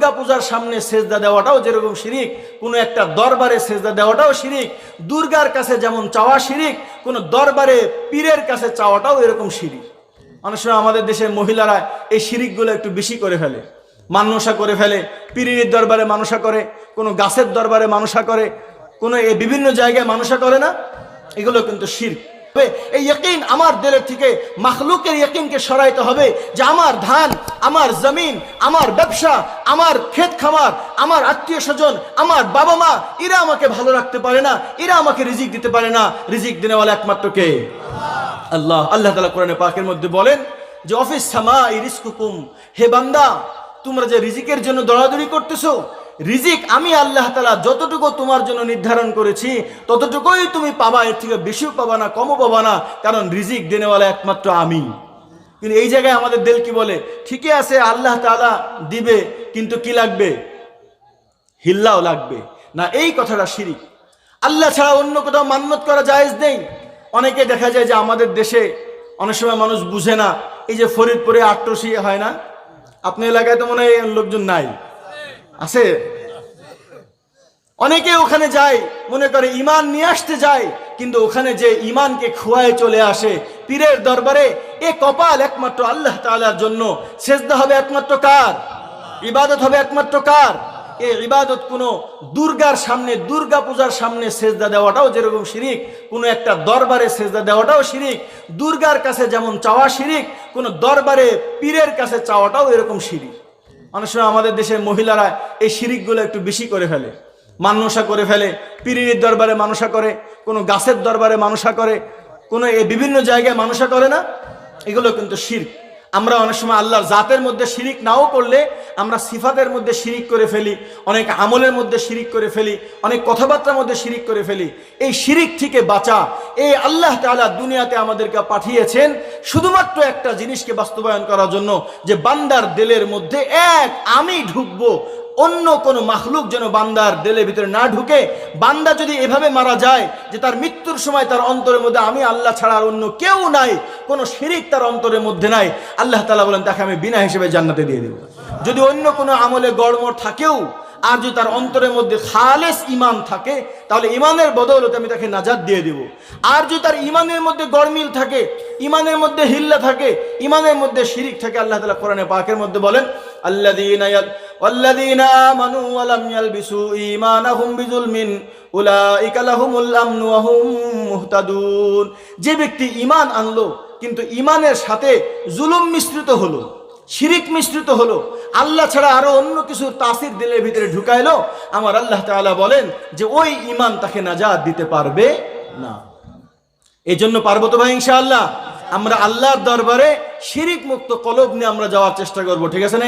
দুর্গা পূজার সামনে সেজদা দেওয়াটাও যেরকম শিরিক, কোনো একটা দরবারে সেজদা দেওয়াটাও শিরিক, দুর্গার কাছে যেমন চাওয়া শিরিক, কোনো দরবারে পীরের কাছে চাওয়াটাও এরকম শিরিক। অনেক সময় আমাদের দেশের মহিলারা এই শিরিকগুলো একটু বেশি করে ফেলে। মানসা করে ফেলে, পীরের দরবারে মানসা করে, কোনো গাছের দরবারে মানসা করে, কোনো বিভিন্ন জায়গায় মানসা করে না, এগুলো কিন্তু এই ইয়কিন আমার দিলের থেকে মাখলুকের ইয়কিনকে সরাইতে হবে যে আমার ধান, আমার জমিন, আমার ব্যবসা, আমার ক্ষেত খামার, আমার আত্মীয় স্বজন, আমার বাবা মা, এরা আমাকে ভালো রাখতে পারে না, এরা আমাকে রিজিক দিতে পারে না। রিজিক দিনেওয়ালা একমাত্র কে? আল্লাহ। আল্লাহ তালা কোরআনে পাকের মধ্যে বলেন যে, অফিস সামা ইরিসকুকুম হে বান্দা, তোমরা যে রিজিকের জন্য দৌড়াদৌড়ি করতেছো রিজিক আমি আল্লাহ তালা যতটুকু তোমার জন্য নির্ধারণ করেছি, ততটুকুই তুমি পাবা। এর থেকে বেশিও পাবা না, কমও পাবা না, কারণ রিজিক দেনেওয়ালা একমাত্র আমি কিন্তু এই জায়গায় আমাদের দেল কি বলে? ঠিকই আছে, আল্লাহ তালা দিবে, কিন্তু কি লাগবে? হিল্লাও লাগবে। না, এই কথাটা শিরিক। আল্লাহ ছাড়া অন্য কোথাও মান্যত করা জায়েজ নেই। অনেকে দেখা যায় যে আমাদের দেশে অনেক সময় মানুষ বুঝে না। এই যে ফরিদপুরে আট্রসি হয় না? আপনার এলাকায় তো মনে হয় লোকজন নাই। আছে। অনেকে ওখানে যায়, মনে করে ইমান নিয়ে আসতে যায়, কিন্তু ওখানে যে ইমানকে খুয়ায় চলে আসে, পীরের দরবারে এ কপাল একমাত্র আল্লাহ তাআলার জন্য। সেজদা হবে একমাত্র কার? ইবাদত হবে একমাত্র কার? এ ইবাদত কোনো দুর্গার সামনে, দুর্গা পূজার সামনে সেজদা দেওয়াটাও যেরকম শিরিক, কোনো একটা দরবারে সেজদা দেওয়াটাও শিরিক, দুর্গার কাছে যেমন চাওয়া শিরিক, কোনো দরবারে পীরের কাছে চাওয়াটাও এরকম শিরিক। অনেক সময় আমাদের দেশের মহিলারা এই শিরিকগুলো একটু বেশি করে ফেলে। মানসা করে ফেলে, পিরিনির দরবারে মানসা করে, কোনো গাছের দরবারে মানসা করে, কোনো বিভিন্ন জায়গায় মানসা করে না, এগুলো কিন্তু শির আমরা অনেক সময় আল্লাহর জাতের মধ্যে শিরিক নাও করলে আমরা সিফাতের মধ্যে শিরিক করে ফেলি, অনেক আমলের মধ্যে শিরিক করে ফেলি, অনেক কথাবার্তার মধ্যে শিরিক করে ফেলি। এই শিরিক থেকে বাঁচা, এই আল্লাহ তালা দুনিয়াতে আমাদেরকে পাঠিয়েছেন শুধুমাত্র একটা জিনিসকে বাস্তবায়ন করার জন্য, যে বান্দার দেলের মধ্যে এক আমি ঢুকবো অন্য কোনো মাখলুক যেন বান্দার দেলের ভিতরে না ঢুকে, বান্দা যদি এভাবে মারা যায় যে তার মৃত্যুর সময় তার অন্তরের মধ্যে আমি আল্লাহ ছাড়া আর অন্য কেউ নাই, কোনো শিরিক তার অন্তরের মধ্যে নাই, আল্লাহ তালা বলেন, তাকে আমি বিনা হিসেবে জান্নাতে দিয়ে দেব। যদি অন্য কোনো আমলে গড়মড় থাকেও, আর যদি তার অন্তরের মধ্যে খালেস ইমান থাকে, তাহলে ইমানের বদৌলতে আমি তাকে নাজাদ দিয়ে দেব। আর যদি তার ইমানের মধ্যে গরমিল থাকে ইমানের মধ্যে হিল্লা থাকে ইমানের মধ্যে শিরিক থাকে, আল্লাহ তালা কোরআনে পাকের মধ্যে বলেন, আল্লাযীনা ওয়া লাম ইয়ালবিসু ঈমানাহুম বিযুলমিন উলাইকা লাহুমুল আমনু ওয়া হুম মুহতাদুন যে ব্যক্তি ঈমান আনলো, কিন্তু ঈমানের সাথে জুলুম মিশ্রিত হলো, শিরিক মিশ্রিত হলো, আল্লাহ ছাড়া আরও অন্য কিছু তাসির দিলের ভিতরে ঢুকাইলো, আমার আল্লাহ তাআলা বলেন যে ওই ঈমান তাকে নাজাত দিতে পারবে না। এই জন্য পারব তো ভাই ইনশাআল্লাহ। আমরা আল্লাহর দরবারে শিরিক মুক্ত কলব নিয়ে আমরা যাওয়ার চেষ্টা করব, ঠিক আছে না